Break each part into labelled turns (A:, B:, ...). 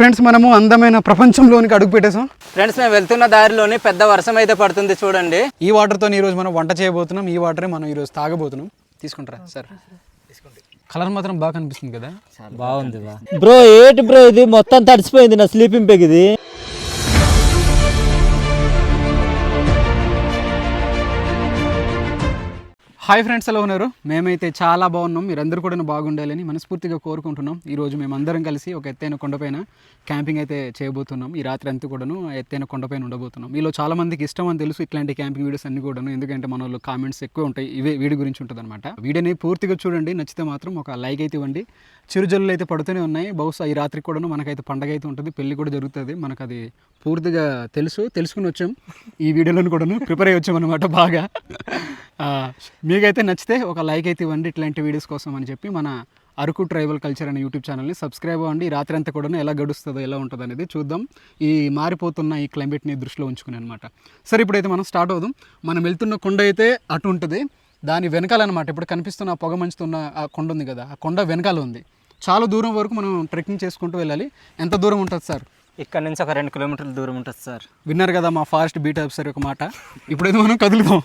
A: Friends మనము అందమైన ప్రపంచంలోనికి అడుగు పెట్టేసాం
B: ఫ్రెండ్స్ మేము వెళ్తున్న దారిలోని పెద్ద వర్షం అయితే పడుతుంది చూడండి.
A: ఈ వాటర్తో ఈరోజు మనం వంట చేయబోతున్నాం. ఈ వాటరే మనం ఈరోజు తాగబోతున్నాం. తీసుకుంటారా? సార్. కలర్ మాత్రం బాగా కనిపిస్తుంది కదా?
B: బాగుంది
C: బ్రో ఏంటి బ్రో ఇది? మొత్తం తడిసిపోయింది నా స్లీపింగ్ పెగ్ ఇది.
A: హాయ్ ఫ్రెండ్స్ ఎలా ఉన్నారు? మేమైతే చాలా బాగున్నాం. మీరందరూ కూడా బాగుండాలని మనస్ఫూర్తిగా కోరుకుంటున్నాం. ఈరోజు మేమందరం కలిసి ఒక ఎత్తైన కొండపైన క్యాంపింగ్ అయితే చేయబోతున్నాం. ఈ రాత్రి అంతా కూడాను ఎత్తైన కొండపైన ఉండబోతున్నాం. మీలో చాలా మందికి ఇష్టం అని తెలుసు ఇట్లాంటి క్యాంపింగ్ వీడియోస్ అన్ని కూడాను. ఎందుకంటే మన వాళ్ళు కామెంట్స్ ఎక్కువ ఉంటాయి. ఇవే వీడి గురించి ఉంటుంది అనమాట వీడియోని పూర్తిగా చూడండి. నచ్చితే మాత్రం ఒక లైక్ అయితే ఇవ్వండి. చిరుజల్లు అయితే పడుతూనే ఉన్నాయి. బహుశా ఈ రాత్రి కూడాను మనకైతే పండగ అయితే ఉంటుంది. పెళ్ళి కూడా జరుగుతుంది. మనకు అది పూర్తిగా తెలుసు. తెలుసుకుని వచ్చాం. ఈ వీడియోలను కూడాను ప్రిపేర్ అయ్యి వచ్చాం అనమాట బాగా. మీకైతే నచ్చితే ఒక లైక్ అయితే ఇవ్వండి ఇట్లాంటి వీడియోస్ కోసం అని చెప్పి మన అరకు ట్రైబల్ కల్చర్ అనే యూట్యూబ్ ఛానల్ని సబ్స్క్రైబ్ అవ్వండి. రాత్రి అంతా కూడా ఎలా గడుస్తుందో ఎలా ఉంటుంది అనేది చూద్దాం. ఈ మారిపోతున్న ఈ క్లైమేట్ని దృష్టిలో ఉంచుకుని అనమాట సరే ఇప్పుడైతే మనం స్టార్ట్ అవుదాం. మనం వెళ్తున్న కొండ అయితే అటు ఉంటుంది. దాని వెనకాలన్నమాట ఇప్పుడు కనిపిస్తున్న ఆ పొగ మంచుతున్న ఆ కొండ ఉంది కదా ఆ కొండ వెనకాల ఉంది. చాలా దూరం వరకు మనం ట్రెక్కింగ్ చేసుకుంటూ వెళ్ళాలి. ఎంత దూరం ఉంటుంది సార్?
B: ఇక్కడ నుంచి ఒక రెండు కిలోమీటర్ల దూరం ఉంటుంది సార్.
A: విన్నారు కదా మా ఫారెస్ట్ బీట్ ఆఫీసర్ ఒక మాట. ఇప్పుడైతే మనం కదులుదాం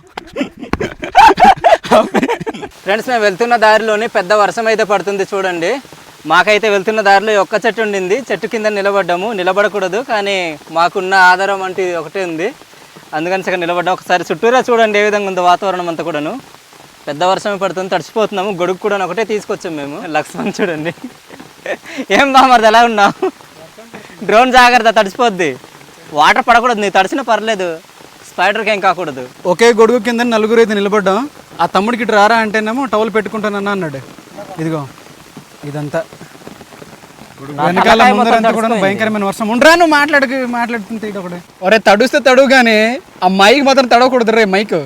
B: ఫ్రెండ్స్ మేము వెళ్తున్న దారిలోని పెద్ద వర్షం అయితే పడుతుంది చూడండి. మాకైతే వెళ్తున్న దారిలో ఒక్క చెట్టు ఉండింది. చెట్టు కింద నిలబడ్డాము. నిలబడకూడదు కానీ మాకున్న ఆధారం అంటే ఇది ఒకటే ఉంది. అందుకని సగం నిలబడ్డాం. ఒకసారి చుట్టూరా చూడండి ఏ విధంగా ఉందో వాతావరణం అంతా కూడాను. పెద్ద వర్షం పడుతుంది తడిసిపోతున్నాము. గొడుగు కూడా ఒకటే తీసుకొచ్చాం మేము. లక్ష్మణ్ చూడండి. ఏం బా మరి ఎలా ఉన్నావు? డ్రోన్ జాగ్రత్త తడిసిపోద్ది. వాటర్ పడకూడదు నీ తడిసినా పర్లేదు. స్పైడర్కి ఏం కాకూడదు.
A: ఒకే గొడుగు కింద నలుగురు అయితే నిలబడ్డాం. ఆ తమ్ముడికి ఇటు రారా అంటేనేమో టవల్ పెట్టుకుంటానన్నా అన్నాడు. ఇదిగో ఇదంతా. వెనకాల ముందరంతా కూడా. భయంకరమైన వర్షం. ఉండరా నువ్వు మాట్లాడుకు మాట్లాడుతుంటే ఇటు ఒకటి. ఒరే తడుస్తే తడువు కానీ ఆ మైక్ మాత్రం తడవకూడదు రే మైక్.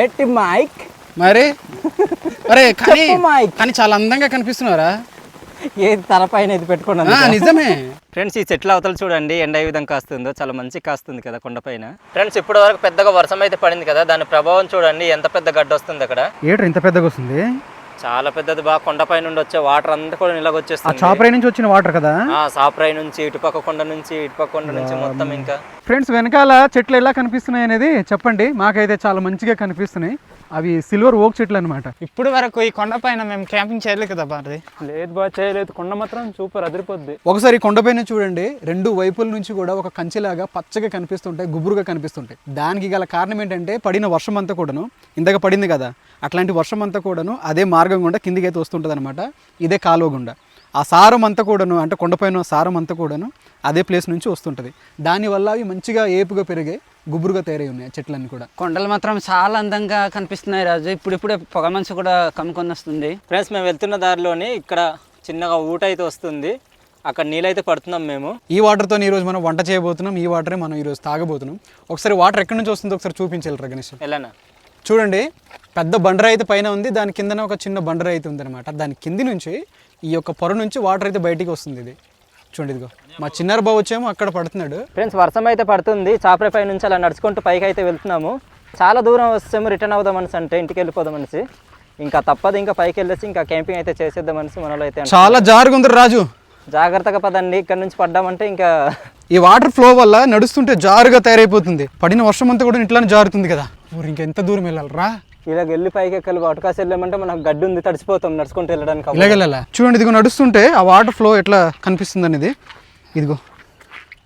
B: ఏంటి మైక్?
A: మరి? అరే కానీ
B: మైక్.
A: కానీ చాలా అందంగా కనిపిస్తున్నారా
B: ఏది తలపైన ఇది పెట్టుకున్నాను
A: నిజమే.
B: ఫ్రెండ్స్ ఈ చెట్ల అవతల చూడండి ఎండ ఏ విధంగా కాస్తుందో చాలా మంచి కాస్తుంది కదా కొండపైన ఫ్రెండ్స్ ఇప్పటి వరకు పెద్దగా వర్షం అయితే పడింది కదా దాని ప్రభావం చూడండి ఎంత పెద్ద గడ్డ వస్తుంది అక్కడ.
A: ఏట్రా ఇంత పెద్దగా వస్తుంది?
B: చాలా పెద్దది బాగా కొండపై నుండి వచ్చే వాటర్ అంతా కూడా
A: ఆ
B: నిలగొచ్చేస్తుంది
A: చాపరై నుంచి వచ్చిన వాటర్ కదా?
B: ఆ సాప్రాయ్ నుంచి ఇటుపక్క కొండ నుంచి ఇటుపక్క కొండ నుంచి మొత్తం ఇంకా.
A: ఫ్రెండ్స్ వెనకాల చెట్లు ఎలా కనిపిస్తున్నాయి అనేది చెప్పండి. మాకైతే చాలా మంచిగా కనిపిస్తున్నాయి. అవి సిల్వర్ ఓక్ చెట్లు అనమాట
D: ఇప్పుడు వరకు ఈ కొండ పైన మేము క్యాంపింగ్ చేయలేదు కదా బారది
B: లేదు బా చేయలేదు. కొండ మాత్రం సూపర్ అదిరిపోద్ది.
A: ఒకసారి కొండపైన చూడండి. రెండు వైపుల నుంచి కూడా ఒక కంచెలాగా పచ్చగా కనిపిస్తుంటాయి గుబురుగా కనిపిస్తుంటాయి. దానికి గల కారణం ఏంటంటే పడిన వర్షం అంతా కూడాను ఇందాక పడింది కదా అట్లాంటి వర్షం అంతా కూడాను అదే మార్గం గుండా కిందికి అయితే వస్తుంటుంది అనమాట ఇదే కాలువ గుండా ఆ సారం అంతా కూడాను అంటే కొండపైన సారం అంతా కూడాను అదే ప్లేస్ నుంచి వస్తుంటుంది. దానివల్ల అవి మంచిగా ఏపుగా పెరిగే గుబురుగా తయారై ఉన్నాయి ఆ చెట్లన్నీ కూడా.
E: కొండలు మాత్రం చాలా అందంగా కనిపిస్తున్నాయి రాజు. ఇప్పుడిప్పుడే పొగ మంచు కూడా కమ్ముకొని వస్తుంది
B: ఫ్రెండ్స్ మేము వెళ్తున్న దారిలోని ఇక్కడ చిన్నగా ఊట అయితే వస్తుంది. అక్కడ నీళ్ళైతే పడుతున్నాం మేము.
A: ఈ వాటర్తో ఈరోజు మనం వంట చేయబోతున్నాం. ఈ వాటరే మనం ఈరోజు తాగబోతున్నాం. ఒకసారి వాటర్ ఎక్కడి నుంచి వస్తుందో ఒకసారి చూపించాలి గణేష్?
B: ఎలానా?
A: చూడండి పెద్ద బండరాయి అయితే పైన ఉంది దాని కిందన ఒక చిన్న బండరాయి అయితే ఉందన్నమాట. దాని కింది నుంచి ఈ యొక్క పొర నుంచి వాటర్ అయితే బయటికి వస్తుంది ఇది. చూడండి ఇదిగో మా చిన్నారు బావ వచ్చేమో అక్కడ పడుతున్నాడు.
B: ఫ్రెండ్స్ వర్షం అయితే పడుతుంది చాపరే పై నుంచి అలా నడుచుకుంటూ పైకి అయితే వెళ్తున్నాము. చాలా దూరం వస్తాము రిటర్న్ అవుదాం అనేసి అంటే ఇంటికి వెళ్ళిపోదాం అనేసి. ఇంకా తప్పదు ఇంకా పైకి వెళ్ళేసి ఇంకా క్యాంపింగ్ అయితే చేసేద్దాం అనేసి మనలో అయితే.
A: చాలా జారుగా ఉంది రాజు.
B: జాగ్రత్తగా పదండి ఇక్కడ నుంచి పడ్డామంటే ఇంకా
A: ఈ వాటర్ ఫ్లో వల్ల నడుస్తుంటే జారుగా తయారైపోతుంది. పడిన వర్షం అంతా కూడా ఇట్లానే జారుతుంది కదా. ఊరు ఇంకెంత దూరం వెళ్ళాలి రా
B: ఇలాగ వెళ్ళి పైకి ఎక్కలు వాటకాసి వెళ్ళామంటే మనకు గడ్డి ఉంది తడిసిపోతాం నడుచుకుంటూ వెళ్ళడానికి అవ్వదు.
A: ఇలాగెళ్ళాలా? చూడండి ఇదిగో నడుస్తుంటే ఆ వాటర్ ఫ్లో ఎట్లా కనిపిస్తుంది అనేది. ఇదిగో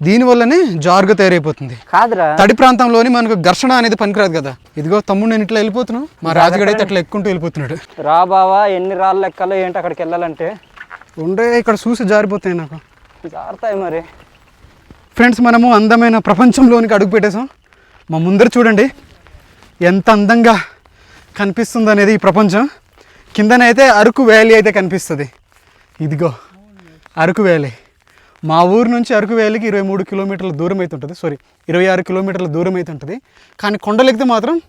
A: దీనివల్లనే జారుగా తయారైపోతుంది.
B: కాదురా.
A: తడి ప్రాంతంలోని మనకు ఘర్షణ అనేది పనికిరాదు కదా. ఇదిగో తమ్ముడు నేను ఇట్లా వెళ్ళిపోతున్నాను మా రాజుగడ అయితే అట్లా ఎక్కుంటూ వెళ్ళిపోతున్నాడు.
B: రా బావా ఎన్ని రాళ్ళు ఎక్కాలో ఏంటి అక్కడికి వెళ్ళాలంటే?
A: ఉండే ఇక్కడ చూసి జారిపోతాయి నాకు.
B: జారుతాయి మరి.
A: ఫ్రెండ్స్ మనము అందమైన ప్రపంచంలోనికి అడుగు పెట్టేసాం మా ముందర చూడండి. ఎంత అందంగా కనిపిస్తుంది అనేది ఈ ప్రపంచం. కిందనైతే అరకు వ్యాలీ అయితే కనిపిస్తుంది. ఇదిగో అరకు వ్యాలీ. మా ఊరు నుంచి అరకు వ్యాలీకి ఇరవై మూడు కిలోమీటర్ల దూరం అయితే ఉంటుంది. సారీ ఇరవై ఆరు కిలోమీటర్ల దూరం అయితే ఉంటుంది. కానీ కొండలెక్కితే మాత్రం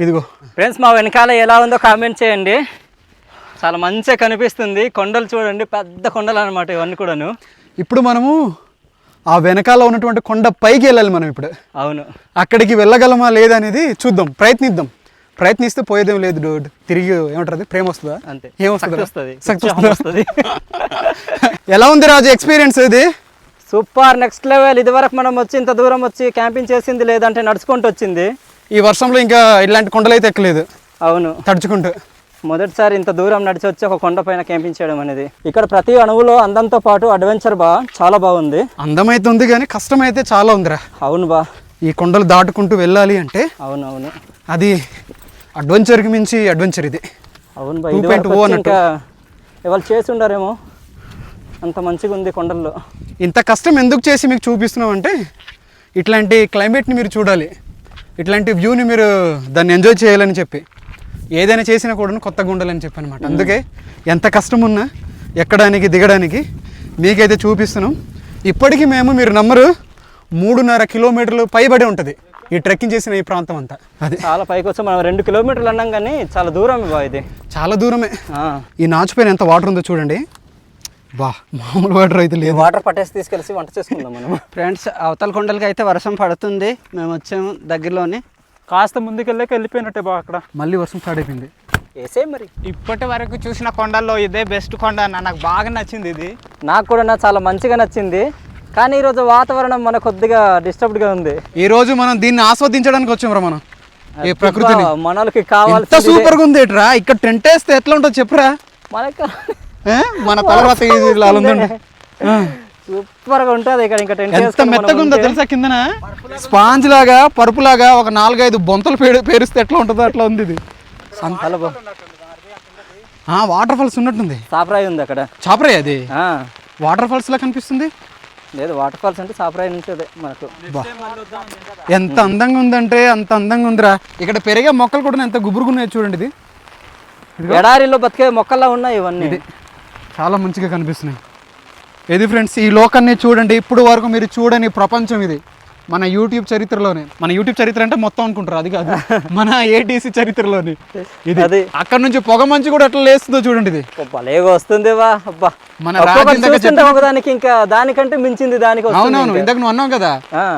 A: ఇదిగో.
B: ఫ్రెండ్స్ మా వెనకాల ఎలా ఉందో కామెంట్ చేయండి. చాలా మంచిగా కనిపిస్తుంది. కొండలు చూడండి పెద్ద కొండలు అనమాట ఇవన్నీ కూడాను.
A: ఇప్పుడు మనము ఆ వెనకాల ఉన్నటువంటి కొండ పైకి వెళ్ళాలి మనం ఇప్పుడు.
B: అవును.
A: అక్కడికి వెళ్ళగలమా లేదా అనేది చూద్దాం. ప్రయత్నిద్దాం. ప్రయత్నిస్తే పోయేదేం లేదు డూడ్. తిరిగి ఏమంటారు ప్రేమ వస్తుందా?
B: అంతే.
A: ఏం వస్తుందా? ఎలా ఉంది రాజు ఎక్స్పీరియన్స్ ఇది?
B: సూపర్. Next level. ఇదివరకు మనం వచ్చి ఇంత దూరం వచ్చి క్యాంపింగ్ చేసింది లేదంటే నడుచుకుంటూ వచ్చింది.
A: ఈ వర్షంలో ఇంకా ఇలాంటి కొండలు అయితే ఎక్కలేదు.
B: అవును.
A: తడుచుకుంటూ.
B: మొదటిసారి ఇంత దూరం నడిచి వచ్చి ఒక కొండ పైన క్యాంపింగ్ చేయడం అనేది. ఇక్కడ ప్రతి అణువులో అందంతో పాటు అడ్వెంచర్ బా చాలా బాగుంది.
A: అందమైతే ఉంది కానీ కష్టం అయితే చాలా ఉందిరా.
B: అవును బా.
A: ఈ కొండలు దాటుకుంటూ వెళ్ళాలి అంటే
B: అవును అవును.
A: అది అడ్వెంచర్కి మించి అడ్వెంచర్ ఇది.
B: అవును బా
A: 2.0
B: ఇదివరకు వచ్చి
A: అన్నట్టు.
B: ఇంకా ఎవరు చేసి ఉండారేమో. అంత మంచిగా ఉంది కొండల్లో.
A: ఇంత కష్టం ఎందుకు చేసి మీకు చూపిస్తున్నాం అంటే ఇట్లాంటి క్లైమేట్ని మీరు చూడాలి. ఇట్లాంటి వ్యూని మీరు దాన్ని ఎంజాయ్ చేయాలని చెప్పి. ఏదైనా చేసినా కూడా కొత్తగా ఉండాలని చెప్పి అనమాట అందుకే ఎంత కష్టం ఉన్నా ఎక్కడానికి దిగడానికి మీకైతే చూపిస్తున్నాం. ఇప్పటికీ మేము మీరు నమ్మరు మూడున్నర కిలోమీటర్లు పైబడి ఉంటుంది ఈ ట్రెక్కింగ్ చేసిన ఈ ప్రాంతం అంతా. అది.
B: చాలా పైకి వచ్చి మనం రెండు కిలోమీటర్లు అన్నాం కానీ చాలా దూరం బా ఇది.
A: చాలా దూరమే.
B: ఆ.
A: ఈ నాచు పైన ఎంత వాటర్ ఉందో చూడండి. బా మామూలు వాటర్ అయితే లేదు.
B: వాటర్ పట్టేసి తీసుకెళ్ళి వంట చేసుకుందాం మనం.
E: ఫ్రెండ్స్ అవతల కొండలకి అయితే వర్షం పడుతుంది. మేము వచ్చాము దగ్గరలోని.
D: కాస్త ముందుకెళ్ళాక వెళ్ళిపోయినట్టే బా అక్కడ.
A: మళ్ళీ వర్షం స్టార్ట్ అయిపోయింది.
B: వేసే మరి?
D: ఇప్పటి వరకు చూసిన కొండల్లో ఇదే బెస్ట్ కొండ అన్న. నాకు బాగా నచ్చింది ఇది.
B: నాకు కూడా నా చాలా మంచిగా నచ్చింది. కానీ ఈరోజు వాతావరణం మన కొద్దిగా డిస్టర్బ్డ్గా ఉంది.
A: ఈ రోజు మనం దీన్ని ఆస్వాదించడానికి వచ్చాం మనం. ఈ ప్రకృతిని.
B: బా, మనలకి
A: ఎంత
B: కావాల్సి
A: సూపర్గా ఉంది ఏట్రా? ఇక్కడ టెంట్ వేస్తే ఎట్లా ఉంటుందో చెప్పురా?
B: మనకి
A: ఏ? మన తర్వాత ఇది ఇలా ఉందండి.
B: సూపర్గా ఉంటుంది ఇక్కడ ఇంకా
A: ఎంత మెత్తగా ఉందో తెలుసా కిందన? స్పాంజ్ లాగా పరుపు లాగా ఒక నాలుగైదు బొంతలు పేరు పేరుస్తే ఎట్లా ఉంటుందో అట్లా ఉంది ఇది. ఆ వాటర్ ఫాల్స్ ఉన్నట్టుంది.
B: సాప్రాయి ఉంది అక్కడ.
A: చాపరే అది? వాటర్ ఫాల్స్ లా కనిపిస్తుంది?
B: లేదు వాటర్ ఫాల్స్ అంటే సాప్రాయి నుంచి అదే మనకు.
A: ఎంత అందంగా ఉందంటే అంత అందంగా ఉందిరా. ఇక్కడ పెరిగే మొక్కలు కూడా ఎంత గుబురుగున్నాయో చూడండి ఇది.
B: ఎడారిలో బతికే మొక్కల్లా ఉన్నాయి ఇవన్నీ.
A: చాలా మంచిగా కనిపిస్తున్నాయి. ఇది ఫ్రెండ్స్ ఈ లోకాన్ని చూడండి. ఇప్పుడు వరకు మీరు చూడని ప్రపంచం ఇది. మన యూట్యూబ్ చరిత్రలోనే. మన యూట్యూబ్ చరిత్ర అంటే మొత్తం అనుకుంటారు అది కాదు. మన ఏటీసీ చరిత్రలోని. ఇది
B: అది.
A: అక్కడ నుంచి పొగ మంచి కూడా ఎట్లా లేస్తుందో చూడండి ఇది.
B: భలేగా వస్తుంది
A: మన
B: ఒకదానికి? ఇంకా దానికంటే మించింది దానికి
A: అవునవును. ఇందాక నువ్వు అన్నావు కదా.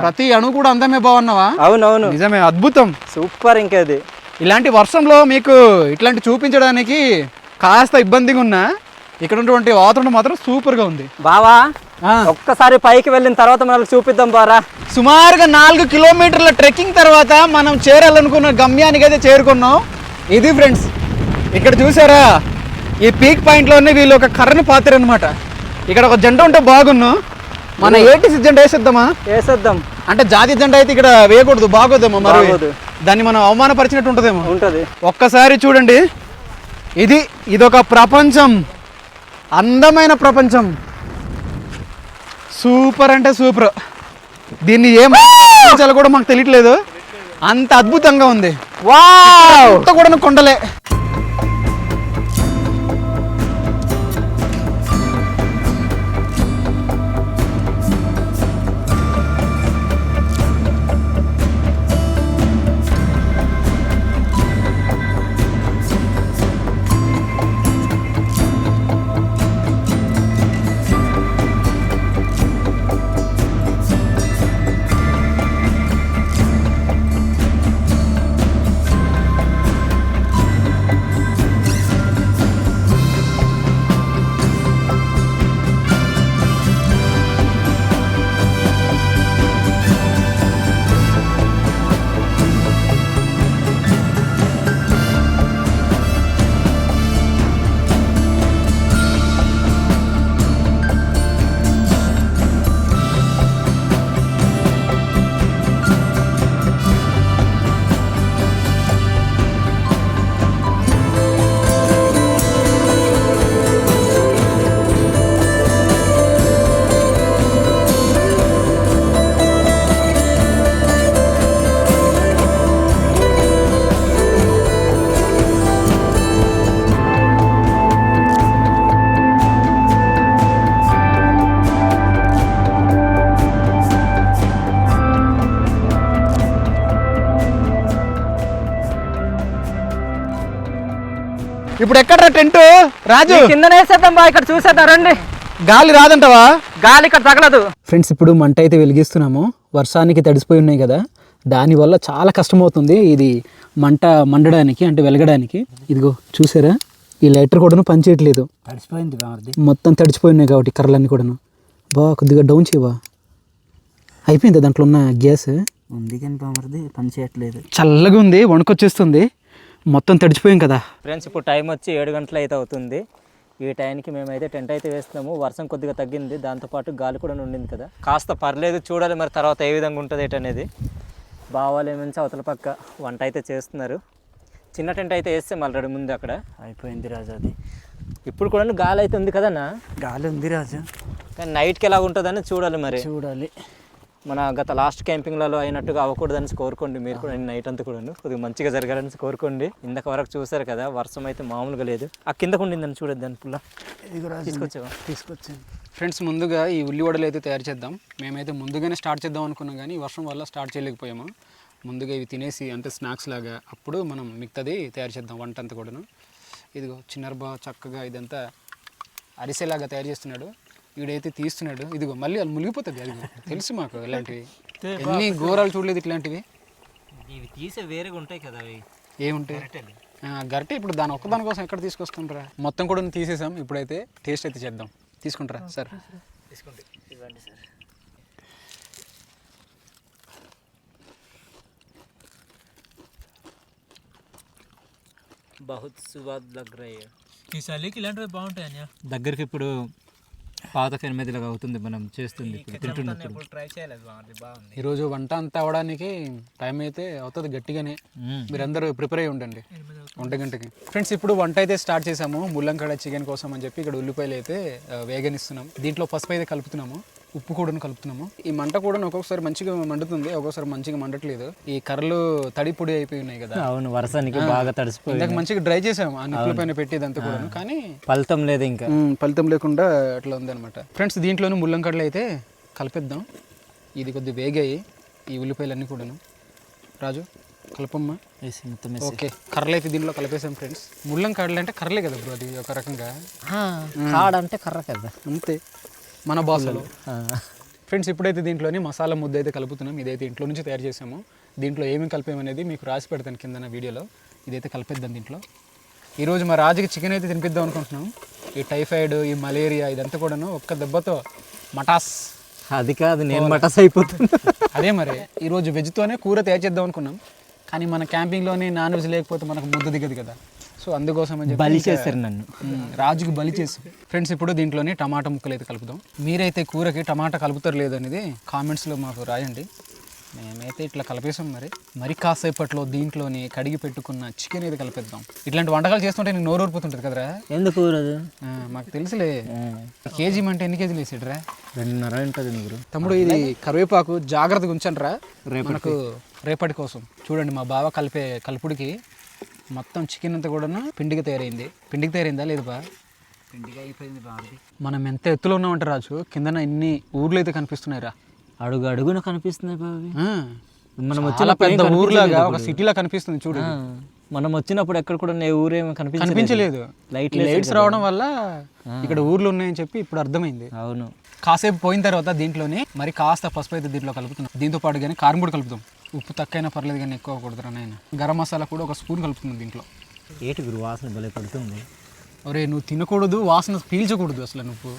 A: ప్రతి అణు కూడా అందమే బాగున్నావా?
B: అవునవును.
A: నిజమే అద్భుతం.
B: సూపర్ ఇంకా అది
A: ఇలాంటి వర్షంలో మీకు ఇట్లాంటి చూపించడానికి కాస్త ఇబ్బందిగా ఉన్నా ఇక్కడ ఉన్నటువంటి వాతావరణం మాత్రం సూపర్గా ఉంది.
B: బావా. ఒక్కసారి పైకి వెళ్ళిన తర్వాత మనకు చూపిద్దాం బారా.
A: సుమారుగా నాలుగు కిలోమీటర్ల ట్రెక్కింగ్ తర్వాత మనం చేరాలనుకున్న గమ్యానికి అయితే చేరుకున్నాం. ఇది ఫ్రెండ్స్ ఇక్కడ చూసారా? ఈ పీక్ పాయింట్లోనే వీళ్ళు ఒక కర్రను పాతారు అనమాట ఇక్కడ ఒక జెండా ఉంటే బాగున్ను. మన ఏటీసీ జెండా వేసేద్దామా?
B: వేసేద్దాం.
A: అంటే జాతీయ జెండా అయితే ఇక్కడ వేయకూడదు బాగోదేమో మరి. దాన్ని మనం అవమానపరిచినట్టు ఉంటుందేమో.
B: ఉంటది.
A: ఒక్కసారి చూడండి. ఇది ఇదొక ప్రపంచం. అందమైన ప్రపంచం. సూపర్ అంటే సూపర్. దీన్ని ఏం కూడా మాకు తెలియట్లేదు. అంత అద్భుతంగా ఉంది. అంత కూడా కొండలే. ఇప్పుడు ఎక్కడ టెంట్? రాజు.
B: కింద వేసేద్దాం బా ఇక్కడ చూసేద్దాం రండి.
A: గాలి రాదంటవా?
B: గాలి ఇక్కడ తగలదు.
A: ఫ్రెండ్స్ ఇప్పుడు మంట అయితే వెలిగిస్తున్నాము. వర్షానికి తడిసిపోయి ఉన్నాయి కదా. దానివల్ల చాలా కష్టమవుతుంది ఇది మంట మండడానికి అంటే వెలగడానికి. ఇదిగో చూసారా? ఈ లైటర్ కూడాను పనిచేయట్లేదు.
F: తడిసిపోయింది
A: మొత్తం తడిచిపోయినాయి కాబట్టి కర్రలన్నీ కూడాను. బా కొద్దిగా డౌన్ చేయవా? అయిపోయింది దాంట్లో ఉన్న గ్యాస్?
F: ఉంది కానీ బామర్ది పని చేయట్లేదు.
A: చల్లగా ఉంది వణుకొచ్చేస్తుంది. మొత్తం తడిచిపోయాం కదా.
C: ఫ్రెండ్స్ ఇప్పుడు టైం వచ్చి ఏడు గంటలు అయితే అవుతుంది. ఈ టైంకి మేమైతే టెంట్ అయితే వేస్తున్నాము. వర్షం కొద్దిగా తగ్గింది. దాంతోపాటు గాలి కూడా ఉండింది కదా. కాస్త పర్లేదు చూడాలి మరి తర్వాత ఏ విధంగా ఉంటుంది ఏంటనేది బావాలు ఏమించి అవతల పక్క వంట అయితే చేస్తున్నారు. చిన్న టెంట్ అయితే వేస్తాం ఆల్రెడీ ముందు అక్కడ.
F: అయిపోయింది రాజు అది.
C: ఇప్పుడు కూడా గాలి అయితే ఉంది కదన్నా?
F: గాలి ఉంది రాజు.
C: కానీ నైట్కి ఎలా ఉంటుందని చూడాలి మరి.
F: చూడాలి.
C: మన గత లాస్ట్ క్యాంపింగ్లలో అయినట్టుగా అవ్వకూడదని కోరుకోండి. మీరు కూడా నైట్ అంతా కూడా కొద్దిగా మంచిగా జరగాలని కోరుకోండి. ఇందాక వరకు చూసారు కదా వర్షం అయితే మామూలుగా లేదు. ఆ కిందకు ఉండిందని చూడద్దు దాని పుల్ల. తీసుకొచ్చావా?
F: తీసుకొచ్చాను.
A: ఫ్రెండ్స్ ముందుగా ఈ ఉల్లివడలు అయితే తయారు చేద్దాం. మేమైతే ముందుగానే స్టార్ట్ చేద్దాం అనుకున్నాం కానీ ఈ వర్షం వల్ల స్టార్ట్ చేయలేకపోయాము. ముందుగా ఇవి తినేసి అంటే స్నాక్స్ లాగా అప్పుడు మనం మిగతాది తయారు చేద్దాం వంట అంతా కూడాను. ఇదిగో చిన్నరబా చక్కగా ఇదంతా అరిసెలాగా తయారు చేస్తున్నాడు. వీడైతే తీస్తున్నాడు. ఇదిగో మళ్ళీ అది మునిగిపోతుంది అది తెలుసు మాకు ఇలాంటివి ఎన్ని ఘోరాలు చూడలేదు ఇట్లాంటివి.
C: ఇవి తీసే వేరేగా ఉంటాయి కదా అవి.
A: ఏముంటాయి? ఆ, గరిటె ఇప్పుడు దాని ఒక్కదాని కోసం ఎక్కడ తీసుకొస్తాం రా? మొత్తం కూడా తీసేసాం. ఇప్పుడైతే టేస్ట్ అయితే చేద్దాం. తీసుకుంటారా సార్.
C: తీసుకోండి. ఇవ్వండి సార్. బహుత్ సువాద్ లగ్ రహీ.
G: ఈ చలికి ఇలాంటివి బాగుంటాయి అన్య.
C: దగ్గరికి ఇప్పుడు పాత ఎనిమిదిలాగా అవుతుంది మనం చేస్తుంది ఇప్పుడు తింటున్నప్పుడు?
G: ట్రై చేయలేదు బాగుంది బాగుంది.
A: ఈరోజు వంట అంతా అవడానికి టైం అయితే అవుతుంది గట్టిగానే. మీరందరూ ప్రిపేర్ అయ్యి ఉండండి. వంట గంటకి. ఫ్రెండ్స్ ఇప్పుడు వంట అయితే స్టార్ట్ చేసాము. ముల్లంకాడ చికెన్ కోసం అని చెప్పి ఇక్కడ ఉల్లిపాయలు అయితే వేగనిస్తున్నాం. దీంట్లో పసుపు అయితే కలుపుతున్నాము. ఉప్పు కూడా కలుపుతున్నాము. ఈ మంట కూడా ఒక్కొక్కసారి మంచిగా మండుతుంది ఒక్కొక్కసారి మంచిగా మండట్లేదు. ఈ కర్రలు తడి పొడి అయిపోయి ఉన్నాయి కదా.
C: అవును వర్షానికి బాగా తడిసిపోయి
A: ఇందాక మంచిగా డ్రై చేసాము ఆ నిప్పుల పైన పెట్టేదంతా కూడా కానీ
C: ఫలితం లేదు ఇంకా.
A: ఫలితం లేకుండా అట్లా ఉందన్నమాట. ఫ్రెండ్స్ దీంట్లోనూ ముల్లంకడలు అయితే కలిపేద్దాం. ఇది కొద్ది వేగాయి ఈ ఉల్లిపాయలన్నీ కూడాను. రాజు కలపమ్మా.
C: వేసి మొత్తం
A: ఓకే కర్రలు అయితే దీనిలో కలిపేసాం ఫ్రెండ్స్. ముల్లం కడలు అంటే కర్రలే కదా బ్రో అది ఒక రకంగా.
C: కాడ అంటే కర్ర కదా.
A: అంతే. మన భాషలో ఫ్రెండ్స్ ఇప్పుడైతే దీంట్లోని మసాలా ముద్ద అయితే కలుపుతున్నాం. ఇదైతే ఇంట్లో నుంచి తయారు చేసాము. దీంట్లో ఏమేమి కలిపామనేది మీకు రాసి పెడతాను కింద వీడియోలో. ఇదైతే కలిపేద్దాం దీంట్లో. ఈరోజు మా రాజుకి చికెన్ అయితే తినిపిద్దాం అనుకుంటున్నాం. ఈ టైఫాయిడ్ ఈ మలేరియా ఇదంతా కూడాను ఒక్క దెబ్బతో మటాస్.
C: అది కాదు నేను మటస్ అయిపోతున్నా.
A: అదే మరి ఈరోజు వెజ్తోనే కూర తయారు చేద్దాం అనుకున్నాం. కానీ మన క్యాంపింగ్లోని నాన్ వెజ్ లేకపోతే మనకు ముద్ద దిగదు కదా. సో అందుకోసం అని
C: బలి చేశారు నన్ను.
A: రాజుకి బలి చేసి. ఫ్రెండ్స్ ఇప్పుడు దీంట్లోని టమాటా ముక్కలు అయితే కలుపుదాం. మీరైతే కూరకి టమాటా కలుపుతారు లేదనేది కామెంట్స్లో మాకు రాయండి. మేమైతే ఇట్లా కలిపేసాం మరి. మరి కాసేపట్లో దీంట్లోని కడిగి పెట్టుకున్న చికెన్ అయితే కలిపేద్దాం. ఇట్లాంటి వంటకాలు చేస్తుంటే నీకు నోరు ఊరిపోతుంటుంది కదరా?
C: ఎందుకు
A: ఆ, మాకు తెలుసులే. కేజీ అంటే ఎన్ని కేజీలు వేసాడురా
C: రెండున్నర ఉంటుంది మీరు
A: తమ్ముడు ఇది కరివేపాకు జాగ్రత్తగా ఉంచండి రా మనకు రేపటి కోసం. చూడండి మా బావ కలిపే కలుపుడికి మొత్తం చికెన్ అంతా కూడాను పిండికి తయారైంది. పిండికి తయారైందా లేదు బా?
F: పిండిగా అయిపోయింది బాగుంది
A: మనం ఎంత ఎత్తులో ఉన్నామంటే రాజు కిందన ఇన్ని ఊర్లు అయితే కనిపిస్తున్నాయి రా.
C: అడుగు అడుగున కనిపిస్తున్నాయి
A: ఆ,
C: మనం
A: చాలా
C: ఏం
A: పెద్ద ఊర్లాగా ఒక. సిటీలా కనిపిస్తుంది చూడు
C: మనం వచ్చినప్పుడు ఎక్కడ కూడా నే ఊరేమో కనిపించలేదు.
A: కనిపించలేదు.
C: లైట్
A: లైట్స్ రావడం వల్ల ఇక్కడ ఊర్లు ఉన్నాయని చెప్పి ఇప్పుడు అర్థమైంది.
C: అవును.
A: కాసేపు పోయిన తర్వాత దీంట్లోనే మరి కాస్త పసుపు అయితే దీంట్లో కలుపుతున్నాం. దీంతో పాటు కానీ కారం కూడా కలుపుతాం. ఉప్పు తక్కువైనా పర్లేదు కానీ ఎక్కువ కూడదురా నాయన. గరం మసాలా కూడా ఒక స్పూన్ కలుపుతున్నాం దీంట్లో.
C: ఏటి గురు వాసన భలే పడుతుంది.
A: ఒరే నువ్వు తినకూడదు వాసన పీల్చకూడదు అసలు నువ్వు.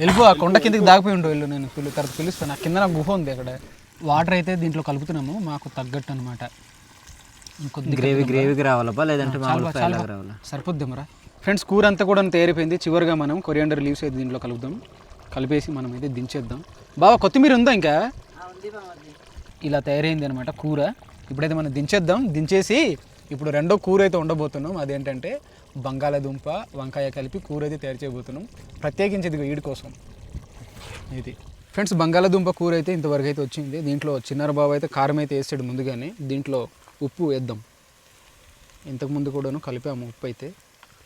A: వెళ్ళిపో ఆ కొండ కిందకి దాగిపోయి ఉండు వెళ్ళు నేను పిలు తర్వాత పిలుస్తాను ఆ కింద నాకు గుహ ఉంది అక్కడ. వాటర్ అయితే దీంట్లో కలుపుతున్నాము మాకు తగ్గట్టు అనమాట ఇంకొద్ది
C: గ్రేవీ గ్రేవీకి రావాలా లేదంటే రావాలా?
A: సరిపోద్దామరా ఫ్రెండ్స్ కూర అంతా కూడా తయారైపోయింది చివరిగా మనం కొరియాండర్ లీవ్స్ అయితే దీంట్లో కలుపుదాం. కలిపేసి మనం అయితే దించేద్దాం. బావా కొత్తిమీర ఉందా ఇంకా? ఇలా తయారైంది అనమాట కూర. ఇప్పుడైతే మనం దించేద్దాం. దించేసి ఇప్పుడు రెండో కూర అయితే ఉండబోతున్నాం. అదేంటంటే బంగాళాదుంప వంకాయ కలిపి కూర అయితే తయారు చేయబోతున్నాం. ప్రత్యేకించి ఇది వీడి కోసం. ఇది. ఫ్రెండ్స్ బంగాళదుంప కూర అయితే ఇంతవరకు అయితే వచ్చింది. దీంట్లో చిన్నరబాబు అయితే కారం అయితే వేసాడు ముందుగానే. దీంట్లో ఉప్పు వేద్దాం. ఇంతకుముందు కూడాను కలిపాము ఉప్పు అయితే.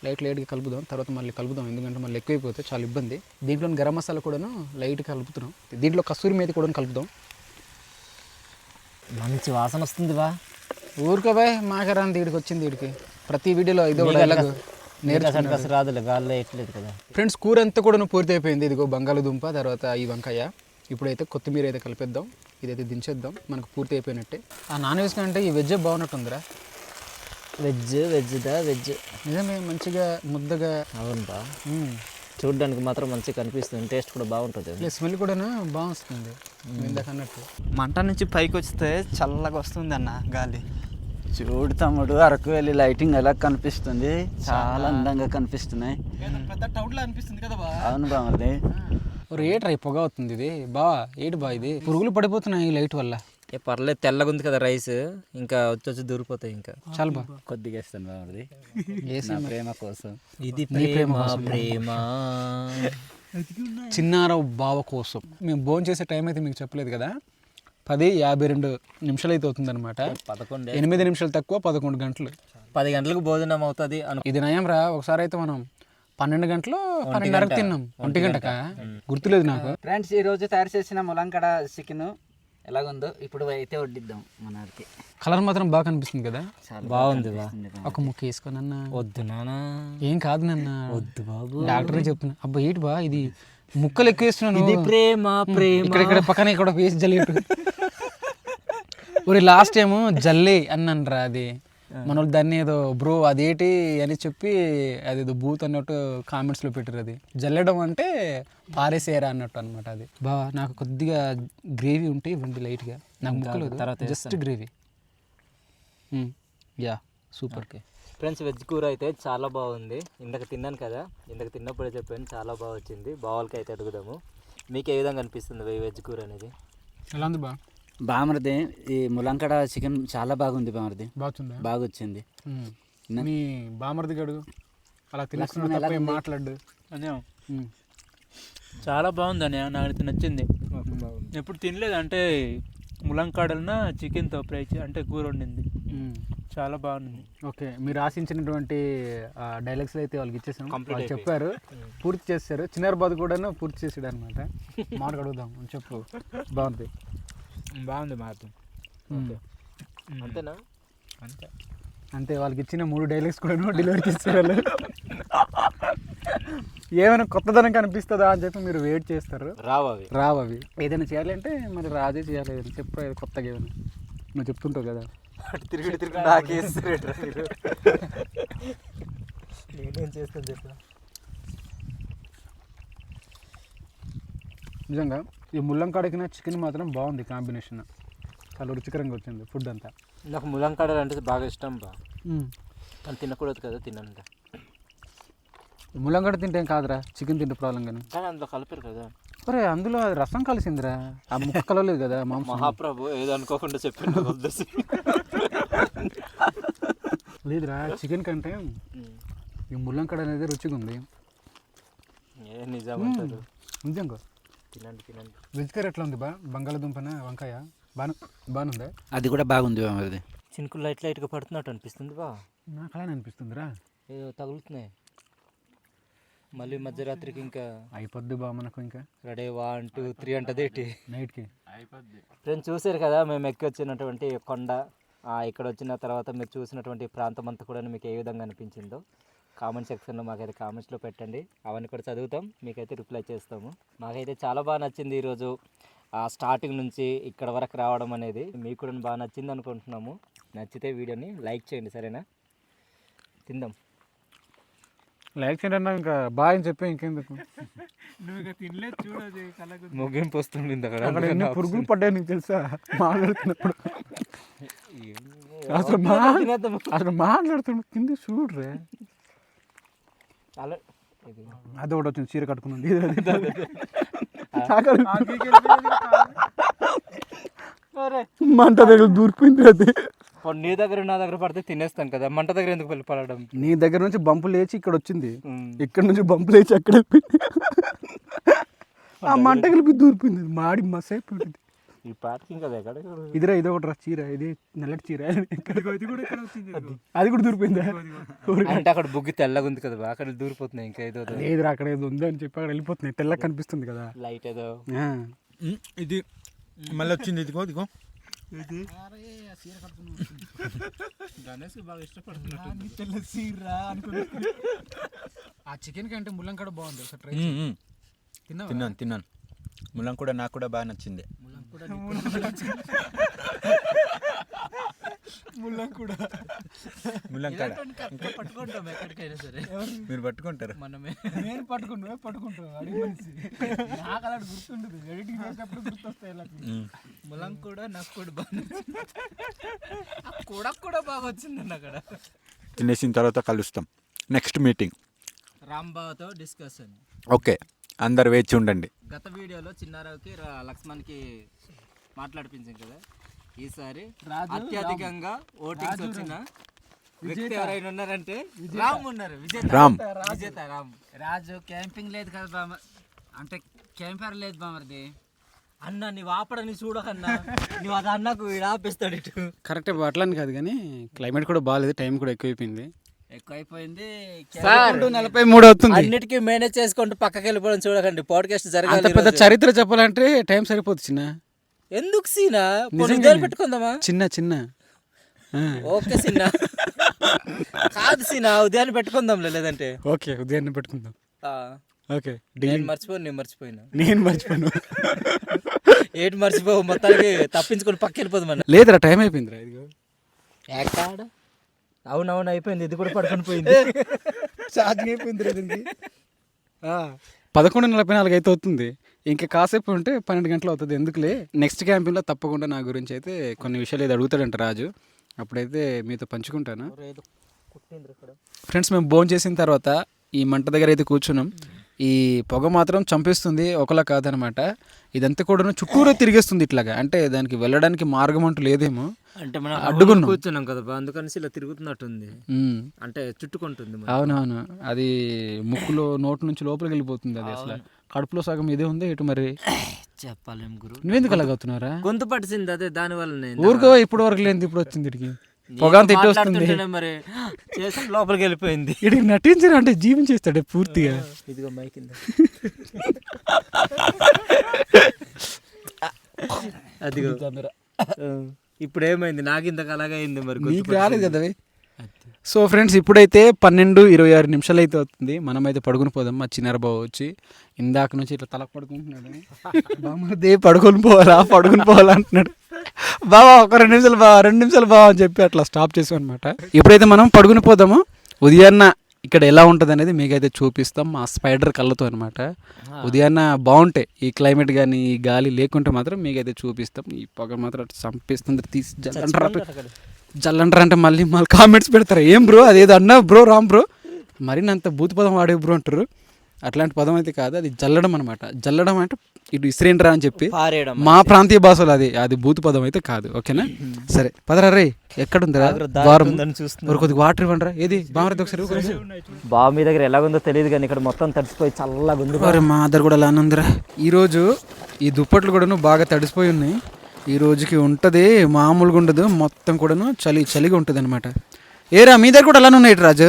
A: లైట్ లైట్గా కలుపుదాం. తర్వాత మళ్ళీ కలుపుదాం. ఎందుకంటే మళ్ళీ ఎక్కువైపోతే చాలా ఇబ్బంది. దీంట్లో గరం మసాలా కూడాను లైట్గా కలుపుతున్నాం. దీంట్లో కస్తూరి మేతి కూడా కలుపుదాం.
C: మంచి వాసన వస్తుంది బా.
A: ఊరుకోబాయ్ మాకరాని దీడికి వచ్చింది వీడికి ప్రతి వీడియోలో ఇదో డైలాగ్
C: అసలు కస రాదులే గాల్లో ఎట్లేదు కదా.
A: ఫ్రెండ్స్ కూర అంతా కూడా పూర్తి అయిపోయింది. ఇదిగో బంగాళదుంప తర్వాత ఈ వంకాయ. ఇప్పుడైతే కొత్తిమీర అయితే కలిపేద్దాం. ఇదైతే దించేద్దాం. మనకు పూర్తి అయిపోయినట్టే. ఆ నాన్ వెజ్ కంటే ఈ వెజ్ బాగున్నట్టుందిరా.
H: వెజ్ వెజ్దా వెజ్.
A: నిజమే మంచిగా ముద్దగా.
H: అవును బా.
A: మ్మ్.
H: చూడడానికి మాత్రం మంచిగా కనిపిస్తుంది. టేస్ట్ కూడా బాగుంటుంది.
A: స్మెల్ కూడా బాగుంటుంది అన్నట్టు
D: మంట నుంచి పైకి వస్తే చల్లగా వస్తుంది అన్న గాలి.
F: చూడు తమ్ముడు అరకు వెళ్ళి లైటింగ్ ఎలా కనిపిస్తుంది? చాలా అందంగా కనిపిస్తున్నాయి.
A: పెద్ద అనిపిస్తుంది కదా బా
F: అవును బామర్ది.
A: రేట్ రా పొగ అవుతుంది ఇది? బా ఏటి బా ఇది? పురుగులు పడిపోతున్నాయి ఈ లైట్ వల్ల.
C: ఏ పర్లేదు తెల్లగా ఉంది కదా రైస్. ఇంకా వచ్చి వచ్చి దూరిపోతాయి ఇంకా.
A: చాలా బా.
F: కొద్దిగా ఇస్తాను నా ప్రేమ కోసం.
C: ఇది ప్రేమ ప్రేమ.
A: చిన్నారావు బావ కోసం. మేము భోజనం చేసే టైం అయితే మీకు చెప్పలేదు కదా? పది యాభై రెండు నిమిషాలు అయితే అవుతుందన్నమాట.
C: పదకొండు.
A: ఎనిమిది నిమిషాలు తక్కువ పదకొండు గంటలు.
C: పది గంటలకు భోజనం అవుతుంది
A: ఇది నయం రా ఒకసారి అయితే మనం పన్నెండు గంటలు పన్నెండున్నరకు తిన్నాం. ఒంటి గంటక? గుర్తులేదు నాకు.
F: ఫ్రెండ్స్ ఈ రోజు తయారు చేసిన ములంకడ చికెన్ ఎలాగుందో ఇప్పుడు అయితే వడ్డిద్దాం మనకి.
A: కలర్ మాత్రం బాగా కనిపిస్తుంది కదా?
C: బాగుంది బా
A: ఒక ముక్క వేసుకొని అన్న
C: వద్దు నానా
A: ఏం కాదు నాన్న.
C: వద్దు బాబు.
A: డాక్టర్ చెప్తున్నా. అబ్బా ఏంటి బా ఇది? ముక్కలు ఎక్కువ వేస్తున్నాను.
C: ఇది ప్రేమ ప్రేమ.
A: ఇక్కడ ఇక్కడ పక్కన ఇక్కడ వేసి జల్లేటు ఒరి లాస్ట్ టైం జల్లి అన్నాను రా అది. మన వాళ్ళు దాన్ని ఏదో బ్రో అదేటి? అని చెప్పి అది ఏదో బూత్ అన్నట్టు కామెంట్స్లో పెట్టారు అది. జల్లడం అంటే పారేసేయరా అన్నట్టు అనమాట అది. బా నాకు కొద్దిగా గ్రేవీ ఉంటే ఇవ్వండి లైట్గా. నాకు ముక్కలు just gravy. Yeah super
C: friends veg కూర అయితే చాలా బాగుంది. ఇందాక తిన్నాను కదా ఇందాక తిన్నప్పుడే చెప్పాను చాలా బాగా వచ్చింది. బావాలకి అయితే అడుగుదాము. మీకు ఏ విధంగా అనిపిస్తుంది వెజ్ కూర అనేది?
A: ఎలా ఉంది బా?
F: బామర్ది ఈ ములంకడ చికెన్ చాలా బాగుంది బామర్ది.
A: బాగుందా?
F: బాగా వచ్చింది
A: నీ బామర్ది గడు అలా తెలుసుకున్న మాట్లాడు ఉమ్.
G: చాలా బాగుంది అన్నయ్య నాకు నచ్చింది. ఎప్పుడు తినలేదు అంటే ములంకాడలన చికెన్తో ఫ్రై చే- అంటే కూర వండింది. చాలా బాగుంది.
A: ఓకే మీరు ఆశించినటువంటి డైలాగ్స్ అయితే వాళ్ళకి ఇచ్చేసాం వాళ్ళు చెప్పారు పూర్తి చేశారు చిన్నారబాద్ కూడాను పూర్తి చేసాడు అనమాట మాట అడుగుదాం చెప్పు. బాగుంది.
G: బాగుంది మాత్రం.
C: అంతేనా?
G: అంతే.
A: అంతే వాళ్ళకి ఇచ్చిన మూడు డైలాగ్స్ కూడాను డెలివరీ చేస్తారు వాళ్ళు. ఏమైనా కొత్తదనం కనిపిస్తుందా అని చెప్పి మీరు వెయిట్ చేస్తారు.
C: రావు అవి.
A: రావు అవి. ఏదైనా చేయాలంటే మరి రాజే చేయాలి ఏదైనా చెప్పు ఏదో కొత్తగా ఏమైనా. నువ్వు చెప్తుంటావు కదా.
C: తిరిగి తిరిగి నాకే ఇస్తారు మీరు? నేనేం చేస్తాను చెప్పు.
A: నిజంగా ఈ ముల్లంకాడకిన చికెన్ మాత్రం బాగుంది కాంబినేషన్. చాలా రుచికరంగా వచ్చింది ఫుడ్ అంతా.
C: నాకు ములంకాడలు అంటే బాగా ఇష్టం బా. కానీ తినకూడదు కదా తినంట
A: ముల్లంగడ్డ తింటే ఏం కాదురా చికెన్ తింటే ప్రాబ్లం కానీ.
C: కానీ అందులో కలిపారు కదా.
A: ఒరే అందులో అది రసం కలిసిందిరా ఆ ముక్క కలవలేదు కదా మాంసం.
C: మహాప్రభు ఏదో అనుకోకుండా వదిలేసి
A: లేదురా చికెన్ కంటే ఈ ముల్లంకడ అనేది రుచిగా ఉంది.
C: ఏ నిజం
A: నిజంగా.
C: తినండి తినండి.
A: వెజ్ కర్రీ ఎట్లా ఉంది బా బంగాళదుంపన? వంకాయ? బాను బానుందా?
F: అది కూడా బాగుంది బామర్ది
C: చినుకులు లైట్ లైట్గా పడుతున్నట్టు అనిపిస్తుంది బా.
A: నాకు అలానే అనిపిస్తుందిరా.
C: ఏదో తగులుతున్నాయి. మళ్ళీ మధ్యరాత్రికి ఇంకా
A: అయిపోద్ది బా మనకు ఇంకా.
C: రెడీ వన్ టూ త్రీ అంటదేటి.
A: నైట్కి.
C: ఫ్రెండ్స్ చూసారు కదా మేము ఎక్కి వచ్చినటువంటి కొండ. ఆ, ఇక్కడ వచ్చిన తర్వాత మీరు చూసినటువంటి ప్రాంతం అంతా కూడా మీకు ఏ విధంగా అనిపించిందో. కామెంట్ సెక్షన్లో మాకైతే కామెంట్స్లో పెట్టండి. అవన్నీ కూడా చదువుతాం. మీకైతే రిప్లై చేస్తాము. మాకైతే చాలా బాగా నచ్చింది ఈరోజు. ఆ స్టార్టింగ్ నుంచి ఇక్కడ వరకు రావడం అనేది మీకు కూడా బాగా నచ్చింది అనుకుంటున్నాము. నచ్చితే వీడియోని లైక్ చేయండి సరేనా? తిందాం.
A: లైక్ చేయండి అన్నా ఇంకా బాగా అని చెప్పి ఇంకెందుకు?
G: నువ్వు ఇక తినలేదు చూడదు కళ్ళకు
C: ముగింపు వస్తుంది
A: అక్కడ. ఎన్ని పురుగులు పడ్డాయి నీకు తెలుసా? మాట్లాడుతున్నప్పుడు అసలు మా అసలు మాట్లాడుతున్నప్పుడు కింద చూడరే.
C: అలా ఇది
A: అది ఒకటి వచ్చింది చీర కట్టుకున్నది మంట దగ్గర దూరిపోయింది అది.
C: నీ దగ్గర నా దగ్గర పడితే తినేస్తాను కదా. మంట దగ్గర ఎందుకు వెళ్ళి పడడం
A: నీ దగ్గర నుంచి బంపు లేచి ఇక్కడ వచ్చింది. ఇక్కడ నుంచి బంపు లేచి అక్కడ. ఆ మంట కలిపి దూరిపోయింది. అది మాడి మస్ అయిపోయింది
C: ఈ పార్కింగ్ కదా ఎక్కడ
A: ఇదిరా ఇది ఒకటి రా చీర ఇది నల్లటి చీర. అది. కూడా దూరిపోయిందా?
C: అంటే అక్కడ బుగ్గి తెల్లగా ఉంది కదా అక్కడ దూరిపోతున్నాయి ఇంకా ఏదో
A: లేదురా అక్కడ ఏదో ఉంది అని చెప్పి అక్కడ వెళ్ళిపోతున్నాయి. తెల్లగా కనిపిస్తుంది కదా.
C: లైట్ ఏదో.
A: ఆ.
I: ఇది మళ్ళీ వచ్చింది ఇదిగో ఇదిగో.
A: ఆ చికెన్ కంటే ముల్లంకాడ బాగుంది. ఒకసారి ట్రై
I: మ్మ్, మ్మ్.
A: తిన్నావా?
I: తిన్నాను తిన్నాను. ములం కూడా నాకు కూడా బాగా నచ్చింది.
A: ముల్లం
I: ముల్లంకాడ.
B: పట్టుకుంటాం ఎక్కడికైనా సరే.
I: మీరు పట్టుకుంటారు?
B: మనమే.
A: నేను పట్టుకుంటా పట్టుకుంటా అడిగి మనిషి. నాకు అలా గుర్తుండదు. ఎడిటింగ్ చేసేటప్పుడు గుర్తొస్తాయి ఇలా
B: ములం కూడా నాకు కూడా బాగా కూడా కూడా బాగా వచ్చిందండి అక్కడ.
I: తినేసిన తర్వాత కలుస్తాం. నెక్స్ట్ మీటింగ్
B: రాంబావతో డిస్కషన్
I: ఓకే అందరు వేచి ఉండండి.
B: గత వీడియోలో చిన్నారావుకి రా- లక్ష్మణ్కి మాట్లాడిపించాం కదా. ఈసారి అత్యధికంగా ఓటింగ్స్ వచ్చిన వ్యక్తి ఎవరైనా ఉన్నారంటే రామ్ ఉన్నారు. విజేత.
I: రామ్.
B: విజేత రామ్.
E: రాజు క్యాంపింగ్ లేదు కదా బామ అంటే క్యాంపర్ లేదు బామర్ది
B: అన్న నీవు ఆపడని చూడకన్నా నువ్వు అది అన్నకు వీడు ఆపేస్తాడు ఇటు.
A: కరెక్ట్ అట్లని కాదు కానీ క్లైమేట్ కూడా బాగాలేదు టైం కూడా ఎక్కువైపోయింది.
E: ఎక్కువైపోయింది.
A: నలభై మూడు అవుతుంది.
B: అన్నిటికీ మేనేజ్ చేసుకుంటూ పక్కకి వెళ్ళిపోవడం చూడకండి పాడ్కాస్ట్
A: అంత
B: జరగాలి
A: పెద్ద
B: ఈరోజు.
A: చరిత్ర చెప్పాలంటే టైం సరిపోతుంది చిన్న.
B: ఎందుకు సీనా?
A: నిజంగానే.
B: నిజంగా పెట్టుకుందామా?
A: చిన్న చిన్న. ఆ,
B: ఓకే సీనా. కాదు సీనా ఉదయాన్ని పెట్టుకుందాంలే లేదంటే.
A: ఓకే ఉదయాన్నే పెట్టుకుందాం.
B: ఆ,
A: ఓకే
B: నేను
A: డీల్
B: మర్చిపోను నేను మర్చిపోయినా.
A: నేను మర్చిపోయాను
B: ఏటి మర్చిపోవు మొత్తానికి తప్పించుకొని పక్క వెళ్ళిపోదు మన
A: లేదురా టైం అయిపోయిందిరా ఇదిగో.
B: ఎక్కడ? అవునవును అయిపోయింది. ఇది కూడా పడుకొని పోయింది.
A: ఛార్జింగ్ అయిపోయింది దీనికి. పదకొండు నలభై నాలుగు అయితే అవుతుంది. ఇంకా కాసేపు ఉంటే పన్నెండు గంటలు అవుతుంది. ఎందుకులే? నెక్స్ట్ క్యాంపింగ్లో తప్పకుండా నా గురించి అయితే కొన్ని విషయాలు ఏదో అడుగుతాడంట రాజు. అప్పుడైతే మీతో పంచుకుంటాను. ఫ్రెండ్స్ మేము భోజనం చేసిన తర్వాత ఈ మంట దగ్గర అయితే కూర్చున్నాం. ఈ పొగ మాత్రం చంపేస్తుంది ఒకలా కాదనమాట. ఇదంతా కూడా చుట్టూరా తిరిగేస్తుంది ఇట్లాగా. అంటే దానికి వెళ్ళడానికి మార్గం అంటూ లేదేమో.
B: అంటే మనం
A: అడ్డుకున్నాం.
B: కూర్చున్నాం కదా అందుకని ఇలా తిరుగుతున్నట్టుంది. అంటే చుట్టుకుంటుంది.
A: అవునవును. అది ముక్కులో నోటు నుంచి లోపలికి వెళ్ళిపోతుంది అది అసలు. కడుపులో సగం ఇదే ఉంది ఇటు మరి?
B: చెప్పలేం గురు.
A: నువ్వెందుకు అలాగవుతున్నారా
B: గొంతు పట్టింది అదే దాని వల్ల
A: ఊరుకో ఇప్పుడు వరకు లేదు ఇప్పుడు వచ్చింది ఇడికి పొగ అంత ఇటు వస్తుంది.
B: మరి. చేసి లోపలికి వెళ్ళిపోయింది.
A: ఇడికి నటించరా అంటే జీవించేస్తాడే పూర్తిగా.
B: ఇదిగో మై కింద. అదిగో. ఇప్పుడు ఏమైంది? నాకు ఇంతకు అలాగే అయింది మరి
A: నీకు రాలేదు కదా. సో ఫ్రెండ్స్ ఇప్పుడైతే పన్నెండు ఇరవై ఆరు నిమిషాలు అయితే అవుతుంది. మనమైతే పడుకుని పోదాం. మా చిన్నార బావ వచ్చి ఇందాక నుంచి ఇట్లా తలకు పడుకుంటున్నాడు. బామ్మదే పడుకొని పోవాలా పడుకుని పోవాలా అంటున్నాడు. బావా ఒక రెండు నిమిషాలు బావా రెండు నిమిషాలు బావా అని చెప్పి అట్లా స్టాప్ చేసాం అనమాట ఇప్పుడైతే మనం పడుకుని పోదాము ఉదయాన్న ఇక్కడ ఎలా ఉంటుంది అనేది మీకైతే చూపిస్తాం. మా స్పైడర్ కళ్ళతో అనమాట ఉదయాన్న బాగుంటాయి ఈ క్లైమేట్ కానీ ఈ గాలి లేకుంటే మాత్రం మీకైతే చూపిస్తాం. ఈ పొగ మాత్రం చంపేస్తుంది. తీసి జల్లంటారు జల్లంటారు అంటే మళ్ళీ మళ్ళీ కామెంట్స్ పెడతారు. ఏం బ్రో అదేదో అన్నా బ్రో రామ్ బ్రో మరి అంత భూత పదం వాడే బ్రో అంటారు. అట్లాంటి పదం అయితే కాదు అది జల్లడం అనమాట జల్లడం అంటే ఇటు ఇస్రేంట్రా అని చెప్పి మా ప్రాంతీయ భాషలో అది అది భూత పదం అయితే కాదు ఓకేనా? సరే పదరా రే ఎక్కడుందిరా? ద్వారం మరి కొద్దిగా వాటర్ ఇవ్వండిరా. ఏది? బామరది ఒకసారి.
B: బావ మీ దగ్గర ఎలాగుందో తెలియదు కానీ ఇక్కడ మొత్తం తడిసిపోయి చల్లగా ఉంది
A: అరే మా అద్దరు కూడా అలానే ఉందిరా. ఈరోజు ఈ దుప్పట్లు కూడాను బాగా తడిసిపోయి ఉన్నాయి. ఈ రోజుకి ఉంటుంది మామూలుగా ఉండదు మొత్తం కూడాను చలి చలిగా ఉంటుంది అనమాట ఏరా మీ దగ్గర కూడా అలానే ఉన్నాయి రాజు?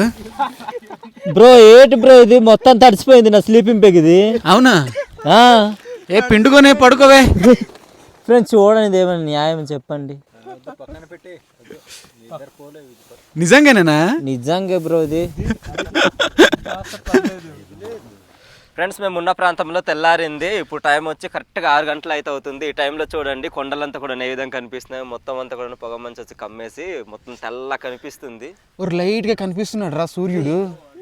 C: బ్రో ఏటి బ్రో ఇది? మొత్తం తడిసిపోయింది నా స్లీపింగ్ బ్యాగ్ ఇది.
A: అవునా?
C: ఆ.
A: ఏ పిండుకొనే పడుకోవే.
C: ఫ్రెండ్స్ చూడండి ఏమైనా న్యాయం చెప్పండి.
A: నిజంగానేనా?
C: నిజంగా బ్రో ఇది.
B: ఫ్రెండ్స్ మేము ఉన్న ప్రాంతంలో తెల్లారింది. ఇప్పుడు టైం వచ్చి కరెక్ట్గా ఆరు గంటలు అయితే అవుతుంది. ఈ టైంలో చూడండి కొండలంతా కూడా ఏ విధంగా కనిపిస్తున్నాయి. మొత్తం అంతా కూడా పొగ మంచి వచ్చి కమ్మేసి మొత్తం తెల్ల కనిపిస్తుంది.
A: ఒక లైట్గా కనిపిస్తున్నాడు రా సూర్యుడు.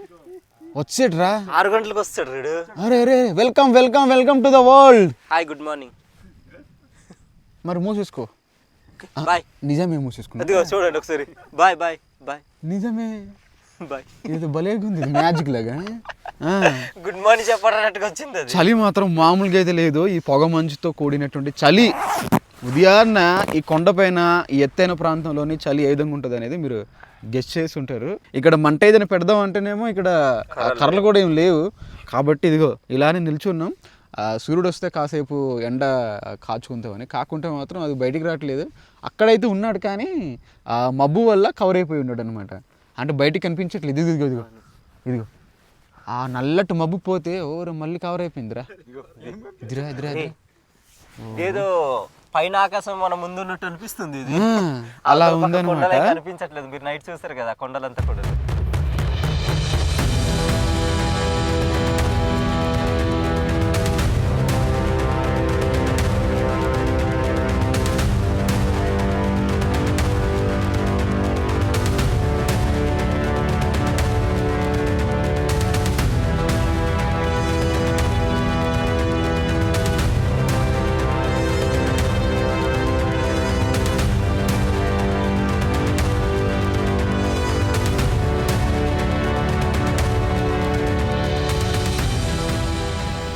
A: వచ్చాడు రా
B: ఆరు గంటలకు వస్తాడు రీడు.
A: అరే అరే welcome welcome welcome to the world.
B: Hi good morning.
A: మరి మూసేసుకో.
B: బాయ్.
A: నిజమే మూసేసుకున్నా.
B: అదిగో చూడండి ఒకసారి. Bye bye bye.
A: నిజమే.
B: బాయ్.
A: ఇది భలేగా ఉంది మ్యాజిక్ లాగా.
B: గుడ్ మార్నింగ్ చెప్పడానికి వచ్చింది అది.
A: చలి మాత్రం మామూలుగా అయితే లేదు. ఈ పొగ మంచుతో కూడినటువంటి చలి. ఉదయాన్న ఈ కొండపైన ఈ ఎత్తైన ప్రాంతంలోని చలి ఏ విధంగా ఉంటుంది అనేది మీరు గెస్ట్ చేసి ఉంటారు. ఇక్కడ మంట ఏదైనా పెడదాం అంటేనేమో ఇక్కడ కర్రలు. కూడా ఏం లేవు. కాబట్టి ఇదిగో ఇలానే నిల్చున్నాం. ఆ సూర్యుడు వస్తే కాసేపు ఎండ కాచుకుంటామని. కాకుంటే మాత్రం అది బయటికి రావట్లేదు. అక్కడైతే ఉన్నాడు కానీ ఆ మబ్బు వల్ల కవర్ అయిపోయి ఉన్నాడు అనమాట అంటే బయటికి కనిపించట్లేదు. ఇదిగో ఇదిగో ఇదిగో ఇదిగో. ఆ నల్లటి మబ్బు పోతే ఓరు మళ్ళీ కవర్ అయిపోయిందిరా. ఇదిరా ఇదిరా.
B: ఏదో పైన ఆకాశం మన ముందు ఉన్నట్టు అనిపిస్తుంది ఇది.
A: అలా ఉందన్నమాట.
B: కొండలే కనిపించట్లేదు. మీరు నైట్ చూస్తారు కదా కొండలంతా కూడా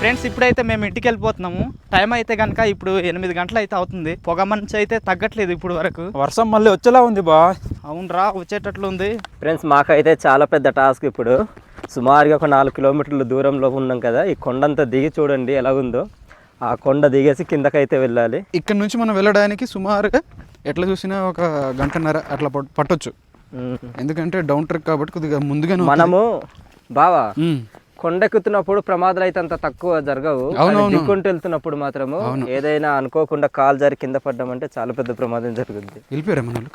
D: ఫ్రెండ్స్ ఇప్పుడైతే మేము ఇంటికి వెళ్ళిపోతున్నాము. టైం అయితే కనుక ఇప్పుడు ఎనిమిది గంటలు అయితే అవుతుంది. పొగ మంచి అయితే తగ్గట్లేదు ఇప్పుడు వరకు.
G: వర్షం మళ్ళీ వచ్చేలా ఉంది బా.
D: అవునరా వచ్చేటట్లు ఉంది.
B: ఫ్రెండ్స్ మాకైతే చాలా పెద్ద టాస్క్ ఇప్పుడు. సుమారుగా ఒక నాలుగు కిలోమీటర్ల దూరంలో ఉన్నాం కదా ఈ కొండంతా దిగి చూడండి ఎలా ఉందో ఆ కొండ దిగేసి కిందకైతే వెళ్ళాలి.
A: ఇక్కడ నుంచి మనం వెళ్ళడానికి సుమారుగా ఎట్లా చూసినా ఒక గంటన్నర అట్లా పట్- పట్టొచ్చు. ఎందుకంటే డౌన్ ట్రెక్ కాబట్టి కొద్దిగా ముందుగానే.
B: మనము బావా. కొండెక్కుతున్నప్పుడు ప్రమాదాలు అయితే అంత తక్కువ జరగవు. దిక్కుంటూ వెళ్తున్నప్పుడు మాత్రము ఏదైనా అనుకోకుండా కాలు జారి కింద పడ్డామంటే చాలా పెద్ద ప్రమాదం జరుగుద్ది.
A: వెళ్ళిపోయారా మన వాళ్ళు?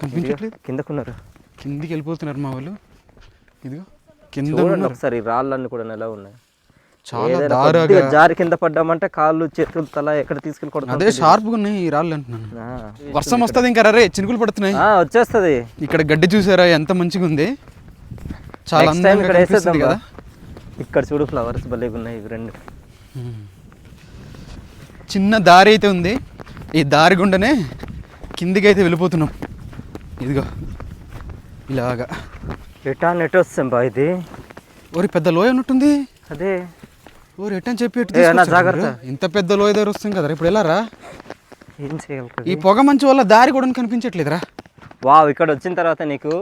B: కిందకున్నారు.
A: కిందికి వెళ్ళిపోతున్నారు మా వాళ్ళు. ఇదిగో కింద.
B: ఒకసారి రాళ్ళన్నీ కూడా ఎలా ఉన్నాయి.
A: చాలా
B: జారి కింద పడ్డామంటే కాళ్ళు చేతులు తల ఎక్కడ తీసుకెళ్ళి
A: అదే షార్ప్గా ఉన్నాయి ఈ రాళ్ళు అంటున్నాను. వర్షం వస్తుంది ఇంకా రే చినుకులు పడుతున్నాయి.
B: వచ్చేస్తుంది.
A: ఇక్కడ గడ్డి చూసారా ఎంత మంచిగా ఉంది చాలా అందంగా కదా.
B: ఇక్కడ చూడు ఫ్లవర్స్ భలేగా ఉన్నాయి ఇవి రెండు.
A: చిన్న దారి అయితే ఉంది. ఈ దారి గుండనే కిందికి అయితే వెళ్ళిపోతున్నాం. ఇదిగో ఇలాగా.
B: ఎటు వస్తాం బా ఇది.
A: ఓరి పెద్ద లోయ ఉన్నట్టుంది.
B: అదే.
A: ఓ రిటర్న్ చెప్పి
B: జాగ్రత్త.
A: ఇంత పెద్ద లోయ దగ్గర వస్తుంది కదా ఇప్పుడు ఎలా రా
B: ఏం చేయగలుగుతుంది
A: ఈ పొగ మంచి వల్ల దారి కూడా కనిపించట్లేదురా.
B: వావ్ ఇక్కడ వచ్చిన తర్వాత నీకు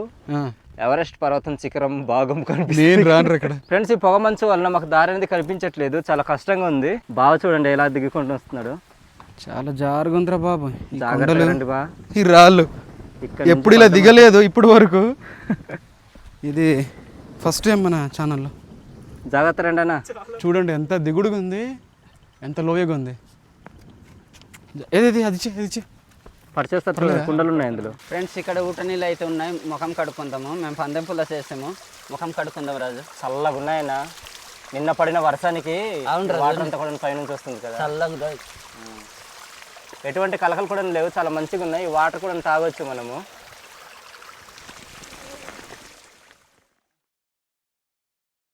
B: ఎవరెస్ట్ పర్వతం శిఖరం భాగం కనిపిస్తుంది.
A: రాను ఇక్కడ.
B: ఫ్రెండ్స్ ఈ పొగ మంచు వల్ల మాకు దారి అనేది కనిపించట్లేదు. చాలా కష్టంగా ఉంది. బాగా చూడండి ఎలా దిగుకుంటూ వస్తున్నాడు.
A: చాలా జారుగుందిరా బాబు.
B: రండి బా.
A: ఈ రాళ్ళు. ఎప్పుడు ఇలా దిగలేదు ఇప్పుడు వరకు. ఇది ఫస్ట్ టైం మన ఛానల్లో
B: జాగ్రత్త రండి అన్న.
A: చూడండి ఎంత దిగుడుగా ఉంది ఎంత లోయగా ఉంది ఏది అది ఇచ్చే అది ఇచ్చే
B: పరిచేస్తా కుండలు ఉన్నాయి అందులో
E: ఫ్రెండ్స్ ఇక్కడ ఊట నీళ్ళు అయితే ఉన్నాయి. ముఖం కడుక్కుందాము. మేము పందెం పుల్ల చేసాము. ముఖం కడుక్కుందాం రాజు.
B: చల్లగా ఉన్నాయన్న. నిన్న పడిన వర్షానికి
E: అవును
B: వాటర్ అంతా కూడా పైనుంచి వస్తుంది కదా.
E: చల్లగా
B: ఎటువంటి కలకలు కూడా లేవు. చాలా మంచిగా ఉన్నాయి. వాటర్ కూడా తాగొచ్చు మనము.